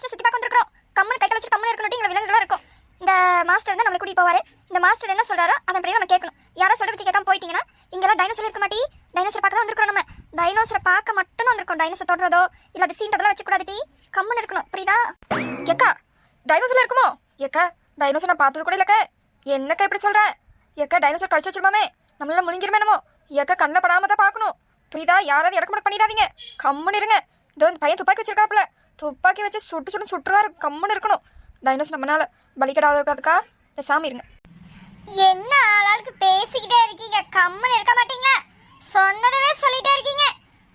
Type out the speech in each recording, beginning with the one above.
Master சுத்தி பார்க்க வந்திருக்கோம் கம்மன் கைகள் வச்சு கம்மன் இருக்கணும் இங்க விலங்குகளா இருக்கும். இந்த மாஸ்டர் வந்து நம்மளை கூட்டி போவாரு. இந்த மாஸ்டர் என்ன சொல்றாரோ அதன்படி நம்ம கேட்கணும். யாரோ சொல்ற வச்சு கேட்காம போயிட்டீங்கன்னா இங்கெல்லாம் டைனோசர் இருக்க மாட்டி டைனோசர் பார்க்க தான் வந்திருக்கோம் நம்ம. டைனோசரை பார்க்க மட்டும் தான் வந்திருக்கோம். டைனோசர் தொடுறதோ இல்ல அது சீன்றதெல்லாம் வச்சு கூடாது டி. கம்மன் இருக்கணும். புரியுதா? ஏக்கா டைனோசர்ல இருக்குமோ? ஏக்கா டைனோசர் நான் பார்த்தது கூட இல்லக்கா. என்னக்கா இப்படி சொல்ற? ஏக்கா டைனோசர் கழிச்சு வச்சிருமாமே நம்மளால முழுங்கிருமே என்னமோ? ஏக்கா கண்ணில் படாம தான் பார்க்கணும். புரியுதா? யாராவது இடக்கு மட்டும் பண்ணிடாதீங்க. கம்முன்னு இருங்க. இதோ இந்த பையன் துப்பாக்கி வச்சிருக்காப்புல. துப்பாக்கி வச்சு சுட்டு சுட்டு சுட்டுருவாரு. கம்முன்னு இருக்கணும். டைனோசர் நம்மனால பலிக்கடாத இருக்காதுக்கா இந்த சாமி இருங்க. என்ன ஆளாளுக்கு பேசிக்கிட்டே இருக்கீங்க? கம்மன் இருக்க மாட்டீங்களா? சொன்னதவே சொல்லிட்டே இருக்கீங்க.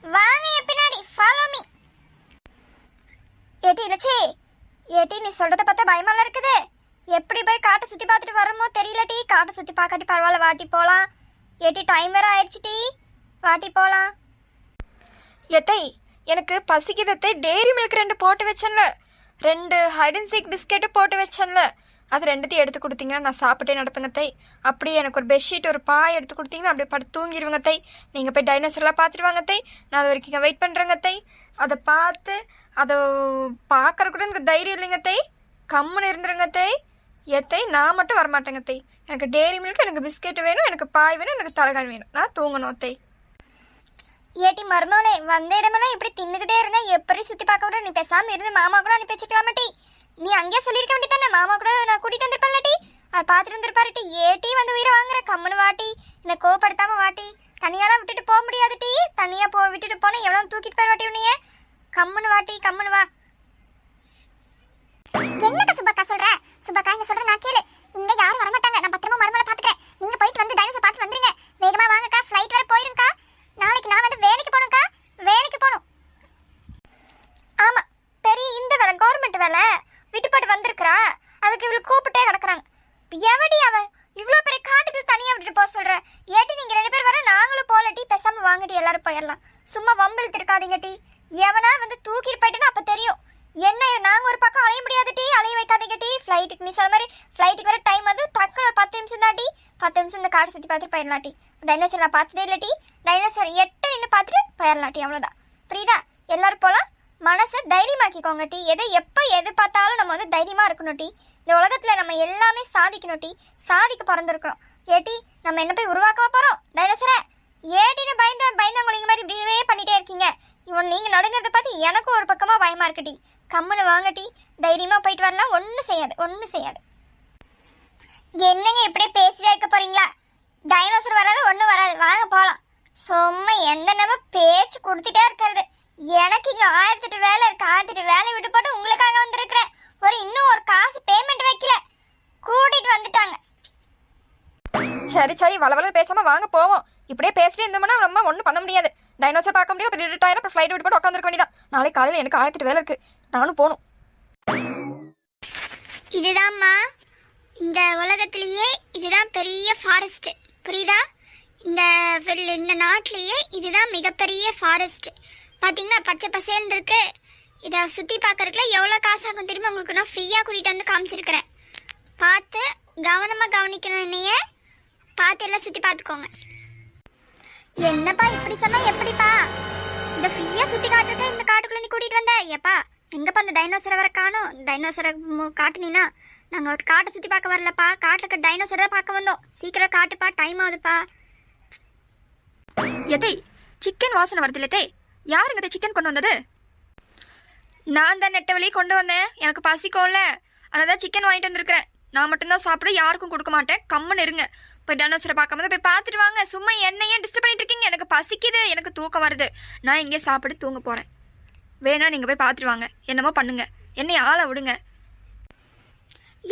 வாங்க என் பின்னாடி. ஃபாலோ மீ ஏட்டி லட்சி ஏட்டி நீ சொல்றத பார்த்தா பயமால இருக்குது. எப்படி போய் காட்டை சுத்தி பார்த்துட்டு வரமோ தெரியல டீ. காட்டை சுத்தி பார்க்காட்டி பரவாயில்ல வாட்டி போலாம். ஏட்டி டைம் வேற ஆயிடுச்சு டீ. வாட்டி போலாம். எத்தை எனக்கு பசிக்குதத்தை டெய்ரி மில்க் ரெண்டு போட்டு வச்சேன்ல. ரெண்டு ஹைட் அண்ட் சீக் பிஸ்கெட்டு போட்டு வச்சேன்ல. அது ரெண்டுத்தையும் எடுத்து கொடுத்தீங்கன்னா நான் சாப்பிட்டே நடப்பேங்க தை. அப்படியே எனக்கு ஒரு பெட்ஷீட் ஒரு பாய் எடுத்து கொடுத்தீங்கன்னா அப்படியே படுத்து தூங்கிடுவேங்க தை. நீங்கள் போய் டைனோசர்லாம் பார்த்துட்டு வாங்க தை. நான் அது வரைக்கும் வெயிட் பண்ணுறேங்க தை. அதை பார்த்து அதை பார்க்குற கூட எனக்கு தைரியம் இல்லைங்க தை. கம்முன்னு இருந்துருங்க தை. எத்தை நான் மட்டும் வரமாட்டேங்க தை. எனக்கு டெய்ரி மில்க் எனக்கு பிஸ்கெட் வேணும் எனக்கு பாய் வேணும் எனக்கு தலைகாணி வேணும். நான் தூங்கணும் தை. ஏட்டி மருமவளே வந்த இடமெல்லாம் இப்படி தின்னுகிட்டே இருந்தா எப்படி சுத்தி பார்க்க விட நீ பேசாம இருந்து மாமா கூட அனுப்பி வச்சுக்கலாமா நீ அங்கேயே சொல்லியிருக்க வேண்டியதானே மாமா கூட நான் கூட்டிட்டு வந்திருப்பேன்ல டீ? அவர் பார்த்துட்டு வந்திருப்பாரு ஏட்டி வந்து உயிரை வாங்குற? கம்முன்னு வாட்டி என்னை கோவப்படுத்தாம வாட்டி தனியாலாம் விட்டுட்டு போக முடியாது டீ. தனியா போ விட்டுட்டு போனா எவ்வளவு தூக்கிட்டு போய் வாட்டி உன்னைய? கம்முன்னு வாட்டி கம்முன்னு வா. என்னக்கா சுபக்கா சொல்ற? சுபக்கா இங்க சொல்றது நான் கேளு. இங்க யாரும் வர மாட்டாங்க நான் பத்திரமா மருமலை பாத்துக்கிறேன் நீங்க போயிட்டு வந்து டைனோசர் பார்த்து வந்துருங்க. வேகமா வாங்கக்கா. ஃப்ளைட் வர போயிருங்கக்கா நாளைக்கு நான் வந்து வேலைக்கு போகணும்க்கா? வேலைக்கு போகணும். ஆமாம் பெரிய இந்த வேலை கவர்மெண்ட் வேலை. விட்டுப்பாடு வந்திருக்கிறா. அதுக்கு இவளுக்கு கூப்பிட்டே கிடக்குறாங்க எவடி அவன் இவ்வளோ பெரிய காட்டுக்கு தனியாக விட்டுட்டு போக சொல்கிறேன் ஏட்டி நீங்கள் ரெண்டு பேர் வர நாங்களும் போலட்டி டீ பேசாம வாங்கடி எல்லாரும் போயிடலாம். சும்மா வம்பிழுத்து இருக்காதீங்க டீ. எவனா வந்து தூக்கிட்டு போயிட்டுன்னா அப்போ என்ன இது? ஒரு பக்கம் அலைய முடியாது டீ அலைய வைக்காதீங்க டீ. ஃப்ளைட்டுக்கு நீ சொன்ன மாதிரி ஃப்ளைட்டுக்கு வர டைம் வந்து டக்குனு ஒரு பத்து நிமிஷம் தான் டீ. பத்து நிமிஷம் இந்த காடு சுற்றி பார்த்துட்டு போயிடலாம் டீ. டைனோசர் நான் பார்த்ததே இல்லை டீ. டைனோசர் எட்டு நின்று பார்த்துட்டு போயிடலாம் டீ அவ்வளோதான் புரியுதா? எல்லோரும் போகலாம் மனசை தைரியமாக்கிக்கோங்க டீ. எதை எப்போ எது பார்த்தாலும் நம்ம வந்து தைரியமாக இருக்கணும் டீ. இந்த உலகத்தில் நம்ம எல்லாமே சாதிக்கணும் டீ. சாதிக்க பிறந்திருக்கிறோம். ஏட்டி நம்ம என்ன போய் உருவாக்க போகிறோம் டைனோசரை ஏடின்னு பயந்த பயந்தவங்க மாதிரி இப்படியே பண்ணிகிட்டே இருக்கீங்க. இவன் நீங்கள் நடுங்கிறத பார்த்து எனக்கும் ஒரு பக்கமாக பயமாக இருக்கு டி கம்முன்னு வாங்க தைரியமா போயிட்டு வரலாம். ஒன்றும் செய்யாது. ஒன்றும் செய்யாது. என்னங்க இப்படியே பேசிட்டே இருக்க போறீங்களா? டைனோசர் வராது ஒன்றும் வராது. வாங்க போகலாம் சும்மா எந்த நம்ம பேச்சு கொடுத்துட்டே இருக்கிறது. எனக்கு இங்க ஆயிரத்தெட்டு வேலை இருக்கு. ஆயிரத்தெட்டு வேலை விட்டு போட்டு உங்களுக்காக வந்திருக்கிறேன். ஒரு இன்னும் ஒரு காசு பேமெண்ட் வைக்கல. கூட்டிட்டு வந்துட்டாங்க. சரி சரி. வளவல பேசாம வாங்க போவோம். இப்படியே பேசிட்டே இருந்தோம்னா நம்ம ஒன்றும் பண்ண முடியாது. டைனோசர் பார்க்க முடியாது அப்புறம் ரிட்டையர் அப்புறம் ஃப்ளைட் விட்டு போட்டு உட்காந்துருக்க வேண்டியதான் நாளைக்கு காலையில் எனக்கு ஆயிரத்தி வேலை இருக்கு. நானும் போகணும். இதுதான்மா இந்த உலகத்திலேயே இதுதான் பெரிய ஃபாரஸ்ட் புரியுதா? இந்த இந்த நாட்டிலேயே இதுதான் மிகப்பெரிய ஃபாரஸ்ட் பார்த்தீங்கன்னா பச்சை பசேன்னு இருக்கு. இதை சுற்றி பார்க்கறதுக்குள்ள எவ்வளோ காசு ஆகும் தெரியுமா? உங்களுக்கு நான் ஃப்ரீயாக கூட்டிகிட்டு வந்து காமிச்சிருக்கிறேன். பார்த்து கவனமாக கவனிக்கணும் என்னையே. பார்த்து எல்லாம் சுற்றி பார்த்துக்கோங்க. என்னப்பா இப்படி சொன்னா எப்படிப்பா? இந்த ஃப்ரீயா சுத்தி காட்டுறதுக்கு இந்த காட்டுக்குள்ள நீ கூட்டிட்டு வந்த. ஏப்பா எங்கப்பா அந்த டைனோசரை வர காணும்? டைனோசரை மு- காட்டுனீனா நாங்க ஒரு காட்டை சுத்தி பார்க்க வரலப்பா. காட்டுல இருக்க டைனோசரை தான் பார்க்க வந்தோம். சீக்கிரம் காட்டுப்பா டைம் ஆகுதுப்பா. எதை? சிக்கன் வாசனை வருது எத்தை யாருங்க சிக்கன் கொண்டு வந்தது? நான் தான் நெட்ட வழி கொண்டு வந்தேன். எனக்கு பசிக்கும்ல. அதனால சிக்கன் வாங்கிட்டு வந்திருக்கிறேன். நான் மட்டும்தான் சாப்பிட யாருக்கும் கொடுக்க மாட்டேன். கம்மன் இருங்க. போய் டைனோசரை பார்க்காம போய் பார்த்துட்டு வாங்க. சும்மா என்னையே டிஸ்டர்ப் பண்ணிட்டு இருக்கீங்க. எனக்கு பசிக்குது. எனக்கு தூக்கம் வருது. நான் இங்கே சாப்பிட்டு தூங்க போறேன். வேணா நீங்கள் போய் பார்த்துட்டு வாங்க. என்னமோ பண்ணுங்க. என்னை ஆளை விடுங்க.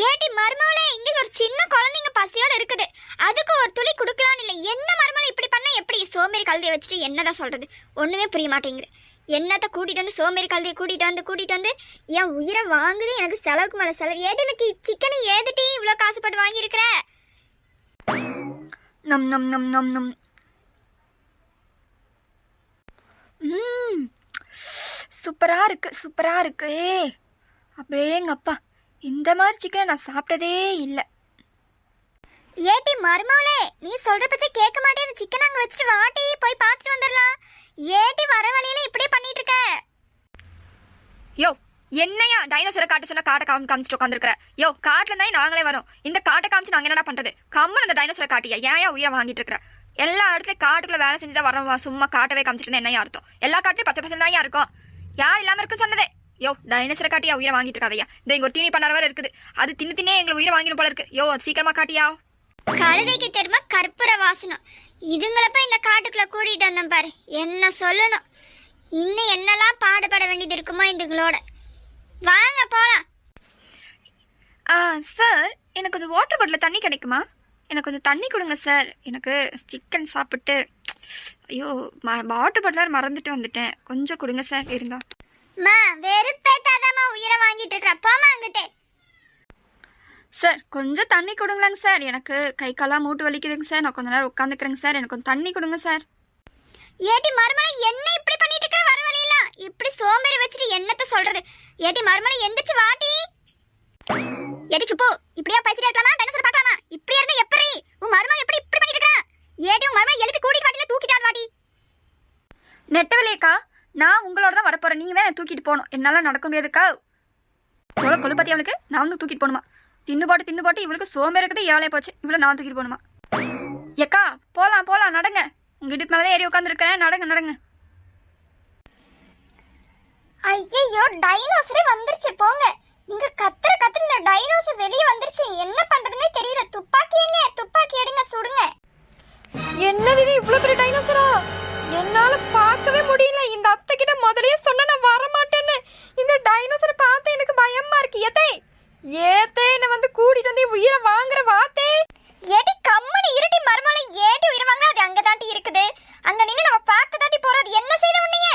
ஏடி மருமவளே இங்கே ஒரு சின்ன குழந்தைங்க பசியோடு இருக்குது. அதுக்கு ஒரு துளி கொடுக்கலான்னு இல்லை என்ன மருமவளை இப்படி பண்ணா எப்படி சோம்பேறி கழுதையை வச்சுட்டு என்னதான் சொல்றது? ஒண்ணுமே புரிய மாட்டேங்குது. என்னத்த கூட்டிட்டு வந்து சோம்பேறி கழுதையை கூட்டிட்டு வந்து கூட்டிட்டு வந்து என் உயிரை வாங்குது எனக்கு செலவுக்கு மேலே செலவு. ஏட்டு எனக்கு சிக்கனை ஏதுட்டி இவ்வளோ காசுப்பட்டு வாங்கியிருக்கிற? நம் நம் நம் நம் நம். சூப்பராக சூப்பரா இருக்கு சூப்பரா இருக்கு. அப்படியே எங்கள் அப்பா இந்த மாதிரி சிக்கனை நான் சாப்பிட்டதே இல்லை. ஏட்டி மருமவளே நீ சொல்ற பச்சை கேட்க மாட்டே அந்த சிக்கன் அங்க வச்சுட்டு வாட்டி போய் பார்த்துட்டு வந்துடலாம். ஏட்டி வர வழியில இப்படியே பண்ணிட்டு இருக்க. யோ என்னையா டைனோசரை காட்ட சொன்னா காட்டை காமி காமிச்சிட்டு உட்காந்துருக்கிற யோ காட்டுல இருந்தா நாங்களே வரோம். இந்த காட்டை காமிச்சு நாங்க என்னடா பண்றது? கம்மன் அந்த டைனோசரை காட்டியா ஏன் உயிரை வாங்கிட்டு இருக்கிற? எல்லா இடத்துலயும் காட்டுக்குள்ள வேலை செஞ்சு தான் வரோம் சும்மா காட்டவே காமிச்சிட்டு என்ன என்னையா அர்த்தம்? எல்லா காட்டுலயும் பச்சை பசங்க தான் இருக்கும்? யார் இல்லாம இருக்குன்னு சொன்னதே? யோ டைனோசரை காட்டியா உயிரை வாங்கிட்டு இருக்காதையா? இந்த இங்க ஒரு தீனி பண்ணார வேற இருக்குது. அது தின்னு தின்னே எங்களை உயிரை வாங்கிடும் போல இருக்கு. யோ சீக்கிரமாக சீக்கிரமா காட்டியா? கழுதைக்கு தெரியுமா? கற்பூர வாசனம். இதுங்களை போய் இந்த காட்டுக்குள்ள கூட்டிட்டு வந்தேன் பாரு. என்ன சொல்லணும்? இன்னும் என்னெல்லாம் பாடுபட வேண்டியது இருக்குமோ இதுங்களோட. வாங்க போலாம். ஆ சார் எனக்கு கொஞ்சம் வாட்டர் பாட்டில் தண்ணி கிடைக்குமா? எனக்கு கொஞ்சம் தண்ணி கொடுங்க சார். எனக்கு சிக்கன் சாப்பிட்டு ஐயோ வாட்டர் பாட்டில் மறந்துட்டு வந்துட்டேன். கொஞ்சம் கொடுங்க சார் இருந்தா. வெறுப்பேத்தாதாம்மா உயிரை வாங்கிட்டு இருக்கிற போமா அங்கிட்டு. சார் கொஞ்சம் தண்ணி கொடுங்களேங்க சார். எனக்கு கை காலாம் மூட்டு வலிக்குதுங்க சார். நான் கொஞ்ச நேரம் உட்காந்துக்கிறேங்க சார். எனக்கு கொஞ்சம் தண்ணி கொடுங்க சார். ஏட்டி மருமலை என்ன இப்படி பண்ணிட்டு இருக்கிற வர வழியெல்லாம் இப்படி சோம்பேறி வச்சுட்டு என்னத்த சொல்றது? ஏட்டி மருமலை எந்திரிச்சு வாட்டி ஏட்டி சுப்பு இப்படியா பேசிட்டு இருக்கலாமா? டைனோசர் பார்க்கலாமா? இப்படி இருந்தா எப்படி? உன் மருமக எப்படி இப்படி பண்ணிட்டு இருக்கா ஏட்டி உன் மருமக எழுப்பி கூட்டிட்டு வாட்டில தூக்கிட்டான் வாட்டி நெட்டவலியக்கா நான் உங்களோட தான் வரப்போறேன். நீங்க தான் தூக்கிட்டு போகணும். என்னால் நடக்க முடியாதுக்கா. கொழுப்பத்தி அவளுக்கு. நான் வந்து தூக்கிட்டு போகணுமா? தின்னு போட்டு தின்னு போட்டு இவளுக்கு சோம்பேறி இருக்குது ஏழைய போச்சு. இவ்வளோ நான் தூக்கிட்டு போகணுமா? ஏக்கா போகலாம் போகலாம் நடங்க. உங்க இடுப்பு மேலே ஏறி உட்காந்துருக்கேன் நடங்க நடங்க. ஐயோ டைனோசரே வந்துருச்சு. போங்க. நீங்க கத்துற கத்துற இந்த டைனோசர் வெளியே வந்துருச்சு. என்ன பண்றதுன்னே தெரியல. துப்பாக்கி எங்க துப்பாக்கி எடுங்க சுடுங்க. என்னது இது இவ்வளோ பெரிய டைனோசரா என்னால பார்க்கவே முடியல. இந்த அத்தை கிட்ட முதல்லயே சொன்ன நான் வர மாட்டேன்னு இந்த டைனோசரை பார்த்து எனக்கு பயமா இருக்கு. ஏத்தே ஏத்தே என்ன வந்து கூட்டிட்டு வந்து உயிரை வாங்குற வாத்தே ஏடி கம்மனி இருட்டி மர்மலை ஏட்டி உயிரவாங்க அது அங்க தாண்டி இருக்குது. அங்க நின்னு நம்ம பார்க்க தாண்டி போறது என்ன செய்த உன்னைய?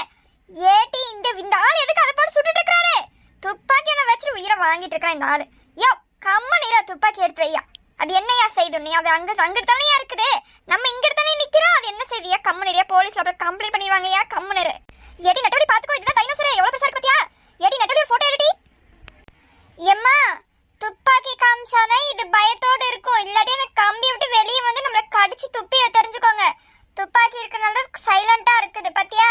ஏடி இந்த இந்த ஆள் எதுக்கு அதை போட்டு சுட்டுட்டு இருக்காரு துப்பாக்கி என்ன வச்சு உயிரை வாங்கிட்டு இருக்கிறான் இந்த ஆளு. யோ கம்மனில துப்பாக்கி எடுத்து வையா. அது என்னையா செய்து நீ அது அங்க அங்க தானே இருக்குது? நம்ம இங்க தானே நிக்கிறோம். அது என்ன செய்தியா கம்மனிரியா போலீஸ்ல அப்புறம் கம்ப்ளைண்ட் பண்ணிடுவாங்கயா கம்மனரு ஏடி நட்டவழி பாத்துக்கோ. இதுதான் டைனோசரே எவ்வளவு பெருசா இருக்கு பாத்தியா? ஏடி நட்டவழி ஒரு போட்டோ எடுடி. எம்மா காமிச்சாதான் இது பயத்தோட இருக்கும் இல்லாட்டி அந்த கம்பி விட்டு வெளியே வந்து நம்மள கடிச்சு துப்பி தெரிஞ்சுக்கோங்க. துப்பாக்கி இருக்கனால சைலண்டா இருக்குது பாத்தியா?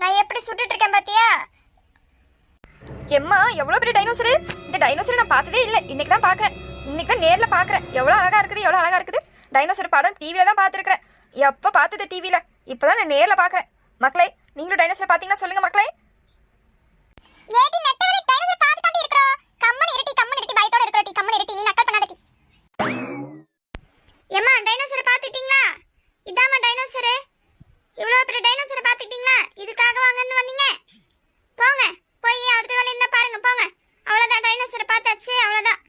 நான் எப்படி சுட்டுட்டு இருக்கேன் பாத்தியா? எம்மா எவ்வளோ பெரிய டைனோசரு இந்த டைனோசரை நான் பார்த்ததே இல்லை. இன்னைக்கு தான் பார்க்குறேன். இன்னைக்கு தான் நேரில் பார்க்குறேன். எவ்வளோ அழகா இருக்குது எவ்வளோ அழகா இருக்குது? டைனோசர் படம் டிவியில் தான் பார்த்துருக்குறேன். எப்போ பார்த்தது டிவியில் இப்போ தான் நான் நேரில் பார்க்குறேன். மக்களே நீங்களும் டைனோசரை பார்த்தீங்கன்னா சொல்லுங்கள் மக்களே. ஏடி நெட்டவலி டைனோசர் பார்த்து தாண்டி இருக்கறோம். கம்மன் இருட்டி கம்மன் டி கம்மன் இருட்டி நீ நக்கல் பண்ணாதடி. ஏம்மா டைனோசர் பார்த்துட்டீங்களா? இதாம்மா டைனோசர் இவ்வளோ பெரிய டைனோசரை பார்த்துட்டீங்களா? இதுக்காக வாங்கன்னு வந்தீங்க. போங்க போய் அடுத்த வேலை என்ன பாருங்க போங்க. அவ்வளோதான் டைனோசரை பார்த்தாச்சு அவ்வளோதான்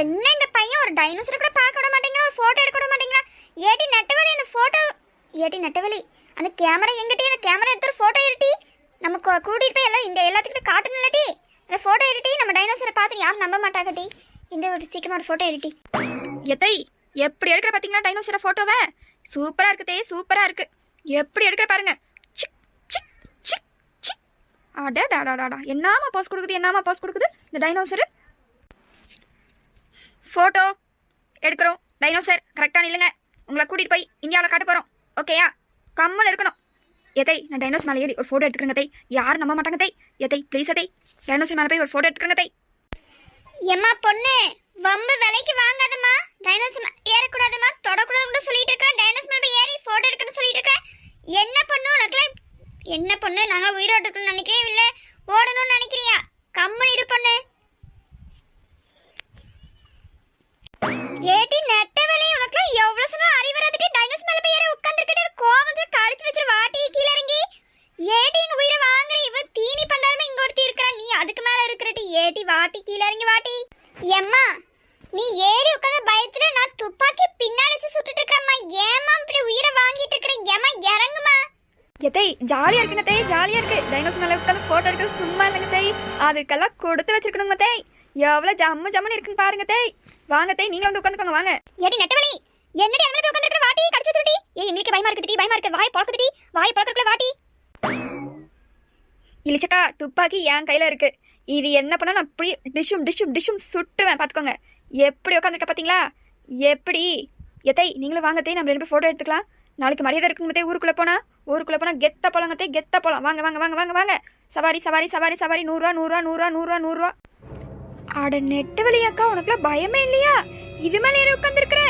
என்ன இந்த பையன்? ஒரு டைனோசரை கூட பார்க்க விட மாட்டேங்கிற ஒரு ஃபோட்டோ எடுக்க விட மாட்டேங்கிறா ஏடி நெட்டவலி அந்த ஃபோட்டோ ஏடி நெட்டவலி அந்த கேமரா எங்கிட்டே அந்த கேமரா எடுத்து ஃபோட்டோ எடுட்டி நமக்கு கூட்டிகிட்டு போய் எல்லாம் இந்த எல்லாத்துக்கிட்ட காட்டணும் இல்லாட்டி இந்த ஃபோட்டோ எடிட்டி நம்ம டைனோசரை பார்த்து யாரும் நம்ப மாட்டாங்கடி இந்த ஒரு சீக்கிரமா ஒரு ஃபோட்டோ எடிட்டி எத்தை எப்படி எடுக்கிற பார்த்தீங்கன்னா டைனோசரை ஃபோட்டோவை சூப்பராக இருக்குதே சூப்பராக இருக்கு எப்படி எடுக்கிற பாருங்க. சிக் சிக் டாடா டாடா என்னாமா போஸ் கொடுக்குது என்னாமா போஸ் கொடுக்குது? இந்த டைனோசரு ஃபோட்டோ எடுக்கிறோம். டைனோசர் கரெக்டாக நில்லுங்க. உங்களை கூட்டிகிட்டு போய் இந்தியாவில் காட்ட போகிறோம் ஓகேயா கம்மல் இருக்கணும். எதை நான் டைனோஸ் மேலே ஏறி ஒரு ஃபோட்டோ எடுத்துக்கிறேங்க தை. யாரும் நம்ப மாட்டாங்க தை. எதை ப்ளீஸ் எதை டைனோசர் மேலே போய் ஒரு ஃபோட்டோ எடுத்துக்கிறேங்க தை. எம்மா பொண்ணு வம்பு விலைக்கு வாங்காதம்மா. டைனோசர் ஏறக்கூடாதும்மா. தொடக்கூடாதுன்னு சொல்லிட்டு இருக்கேன். டைனோஸ் மேலே போய் ஏறி போட்டோ எடுக்கணும்னு சொல்லிட்டு இருக்கேன். என்ன பண்ணும் உனக்குலாம்? என்ன பொண்ணு? நாங்க உயிரோடு இருக்கணும்னு நினைக்கிறேன் இல்லை. ஓடணும்னு நினைக்கிறியா? கம்மன் இரு பொண்ணு. ஏடி நெட்ட வேலையை உனக்குலாம் எவ்வளோ சொன்னால் அறிவறாதடி டைனோஸ் மேலே போய் ஏறி உட்கார்ந்திருக்கடி கோவம் வந்து கழிச்சு வச்சிரு வாட்டி கீழ இறங்கி ஏடி எங்க உயிரை வாங்குற இவ தீனி பண்ணாலுமே இங்க ஒருத்தி இருக்கறா நீ அதுக்கு மேல இருக்கிறடி ஏடி வாட்டி கீழ இறங்கி வாட்டி எம்மா நீ ஏறி உட்கார்ந்த பயத்துல நான் துப்பாக்கி பின்னாடி வச்சு சுட்டுட்டு இருக்கறம்மா ஏமா இப்படி உயிரை வாங்கிட்டு இருக்கற ஏமா இறங்குமா எத்தை ஜாலியா இருக்குங்க தை ஜாலியா இருக்கு. டைனோசர் மேல உட்காந்து போட்டோ எடுக்கிறது சும்மா இல்லைங்க தை அதுக்கெல்லாம் கொடுத்து வச்சிருக்கணுங்க தை எவ்வளவு ஜம்மு ஜம்முன்னு இருக்குன்னு பாருங்க தை வாங்க தை நீங்களும் வந்து உட்காந்துக்கோங்க வாங்க. ஏடி நெட்டவலி என்னடி அங்க போய் உட்கார்ந்திருக்கற வாட்டி? கடிச்சு வச்சுடி ஏய் எங்களுக்கு பயமா இருக்குடி பயமா இருக்கு. வாய் பழக்குதுடி வாய் பழக்கறதுக்குள்ள வாட்டி. இளிச்சக்கா துப்பாக்கி என் கையில இருக்கு. இது என்ன பண்ணா நான் அப்படி டிஷ்ஷும் டிஷ்ஷும் டிஷ்ஷும் சுட்டுவேன் பாத்துக்கோங்க. எப்படி உட்காந்துருக்க பாத்தீங்களா? எப்படி? எத்தை நீங்களும் வாங்க தை நம்ம ரெண்டு பேரும் போட்டோ எடுத்துக்கலாம். நாளைக்கு மரியாதை இருக்கும்போதே ஊருக்குள்ளே போனா ஊருக்குள்ளே போனால் கெத்த பழங்கத்தே கெத்த பழம். வாங்க வாங்க வாங்க வாங்க வாங்க. சவாரி சவாரி சவாரி சவாரி. நூறுரூவா நூறுரூவா நூறுரூவா நூறுரூவா நூறுரூவா அட நெட்டு வழியாக்கா உனக்குலாம் பயமே இல்லையா? இது மேலே ஏறி உட்காந்துருக்குற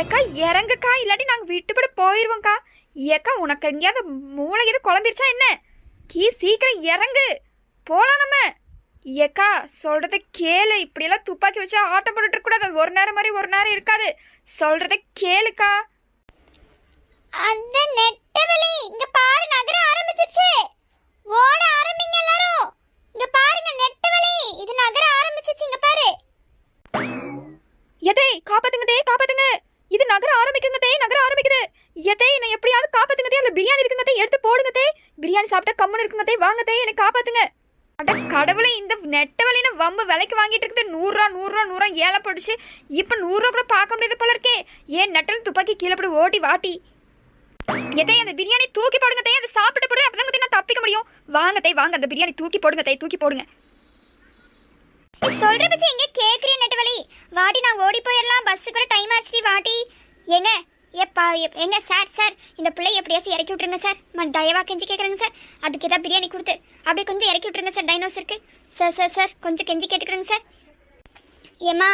ஏக்கா இறங்குக்கா இல்லாட்டி நாங்கள் விட்டுப்பட போயிடுவோம்க்கா ஏக்கா உனக்கு எங்கேயாவது மூளை இது குழம்பிருச்சா என்ன? கீ சீக்கிரம் இறங்கு. போலாம் நம்ம. ஏக்கா சொல்றத கேளு. இப்படியெல்லாம் துப்பாக்கி வச்சு ஆட்டம் போட்டுட்டு கூடாது. அது ஒரு நேரம் மாதிரி ஒரு நேரம் இருக்காது. சொல்றத கேளுக்கா. அந்த நெட்டவெளி இங்க பாரு நகர ஆரம்பிச்சிருச்சு. ஓட ஆரம்பிங்க எல்லாரும். இங்க பாருங்க நெட்டவெளி. இது நகர ஆரம்பிச்சிருச்சு இங்க பாரு. எதே காப்பாத்துங்க தே காப்பாத்துங்க. இது நகர ஆரம்பிக்குங்க தே நகர ஆரம்பிக்குது. எதே என்னை எப்படியாவது காப்பாத்துங்க தே அதுல பிரியாணி இருக்குங்க தே எடுத்து போடுங்க தே பிரியாணி சாப்பிட்டா கம்முன்னு இருக்குங்க தே வாங்க தே என்னை காப்பாத்துங்க. அட கடவுளே இந்த நெட்ட வம்பு விலைக்கு வாங்கிட்டு இருக்குது. நூறுரூவா நூறுரூவா நூறுரூவா ஏழை போடுச்சு. இப்போ நூறுரூவா கூட பார்க்க முடியாது போல இருக்கே. ஏன் நெட்டல் துப்பாக்கி கீழே போட்டு ஓட்டி வாட்டி. எதே அந்த பிரியாணி தூக்கி போடுங்க தே அதை சாப்பிட்டு போடுற அப்பதான் நான் தப்பிக்க முடியும். வாங்க தே வாங்க அந்த பிரியாணி தூக்கி போடுங்க தே தூக்கி போடுங்க. சொல்ற பச்சை எங்க நெட்டு வழி வாடி நான் ஓடி போயிடலாம் பஸ் கூட டைம் ஆச்சு வாடி. எங்க எப்பா எப்- எங்க சார் சார் இந்த பிள்ளை எப்படியாச்சும் இறக்கி விட்டுருங்க சார். நான் தயவா கெஞ்சி கேட்குறேங்க சார். அதுக்கு ஏதாவது பிரியாணி கொடுத்து அப்படியே கொஞ்சம் இறக்கி விட்டுருங்க சார் டைனோசருக்கு சார் சார் சார் கொஞ்சம் கெஞ்சி கேட்டுக்கிறேங்க சார். ஏம்மா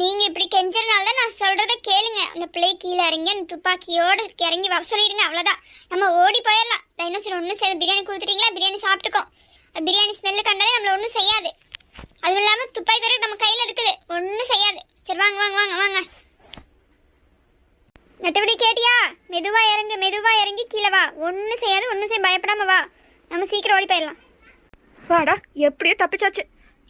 நீங்க இப்படி கெஞ்சறனால தான் நான் சொல்கிறத கேளுங்க. அந்த பிள்ளை கீழே இறங்கி அந்த துப்பாக்கியோட இறங்கி வர சொல்லிடுங்க அவ்வளோதான் நம்ம ஓடி போயிடலாம். டைனோசர் ஒன்றும் செய்ய பிரியாணி கொடுத்துட்டீங்களா? பிரியாணி சாப்பிட்டுக்கோ பிரியாணி ஸ்மெல்லு கண்டாலே நம்மள ஒன்றும் செய்யாது. அதுவும் இல்லாமல் துப்பாக்கி தர நம்ம கையில் இருக்குது. ஒன்றும் செய்யாது. சரி வாங்க வாங்க வாங்க வாங்க. நட்டுபடி கேட்டியா? மெதுவாக இறங்கு மெதுவாக இறங்கி கீழே வா. ஒன்றும் செய்யாது ஒன்றும் செய்ய பயப்படாம வா. நம்ம சீக்கிரம் ஓடி போயிடலாம். வாடா எப்படியோ தப்பிச்சாச்சு.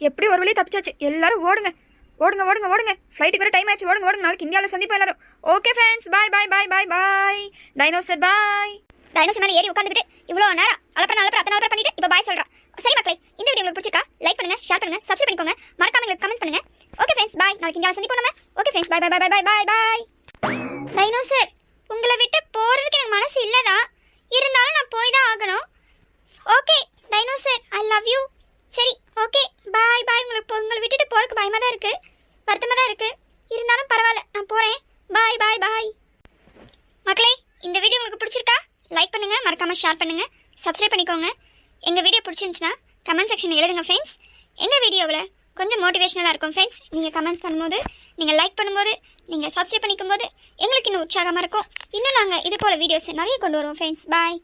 எப்படி ஒரு வழியே தப்பிச்சாச்சு. எல்லாரும் ஓடுங்க. ஓடுங்க ஓடுங்க ஓடுங்க. ஃப்ளைட்டுக்கு வர டைம் ஆச்சு. ஓடுங்க ஓடுங்க. நாளைக்கு இந்தியாவில் சந்திப்போம் எல்லாரும். Okay friends bye bye bye bye bye dinosaur bye dinosaur மேலே ஏறி உட்காந்துக்கிட்டு இவ்வளோ நேரம் அலப்பற அலப்பற அத்தனை அலப்பற பண்ணிட்டு இப்போ பாய் சொல்கிறேன் சரி மக்களே இந்த வீடியோ உங்களுக்கு பிடிச்சிருக்கா லைக் பண்ணுங்க ஷேர் பண்ணுங்க சப்ஸ்கிரைப் பண்ணிக்கோங்க. மறக்காம எங்களுக்கு கமெண்ட் பண்ணுங்க. ஓகே ஃப்ரெண்ட்ஸ் பாய் நாளைக்கு இந்தியாவில் சந்திப்போம் நம்ம. Okay friends bye bye bye bye bye bye dinosaur உங்களை விட்டு போகிறதுக்கு எனக்கு மனசு இல்லதான். இருந்தாலும் நான் போய் தான் ஆகணும் okay dinosaur I love you சரி ஓகே பாய் பாய் உங்களுக்கு உங்களை விட்டுட்டு போறதுக்கு பயமா தான் இருக்கு. வருத்தமா தான் இருக்கு. இருந்தாலும் பரவாயில்ல நான் போறேன். பாய் பாய் பாய் மக்களே இந்த வீடியோ உங்களுக்கு பிடிச்சிருக்கா? லைக் பண்ணுங்க மறக்காம ஷேர் பண்ணுங்க. சப்ஸ்கிரைப் பண்ணிக்கோங்க. எங்க வீடியோ பிடிச்சிருந்துச்சுன்னா கமெண்ட் செக்ஷனில் எழுதுங்க ஃப்ரெண்ட்ஸ் எங்க வீடியோவில் கொஞ்சம் மோட்டிவேஷனலாக இருக்கும் ஃப்ரெண்ட்ஸ் நீங்கள் கமெண்ட்ஸ் பண்ணும்போது நீங்கள் லைக் பண்ணும்போது நீங்கள் சப்ஸ்கிரைப் பண்ணிக்கும் போது எங்களுக்கு இன்னும் உற்சாகமாக இருக்கும். இன்னும் நாங்கள் இது போல் வீடியோஸ் நிறைய கொண்டு வருவோம் ஃப்ரெண்ட்ஸ் பாய்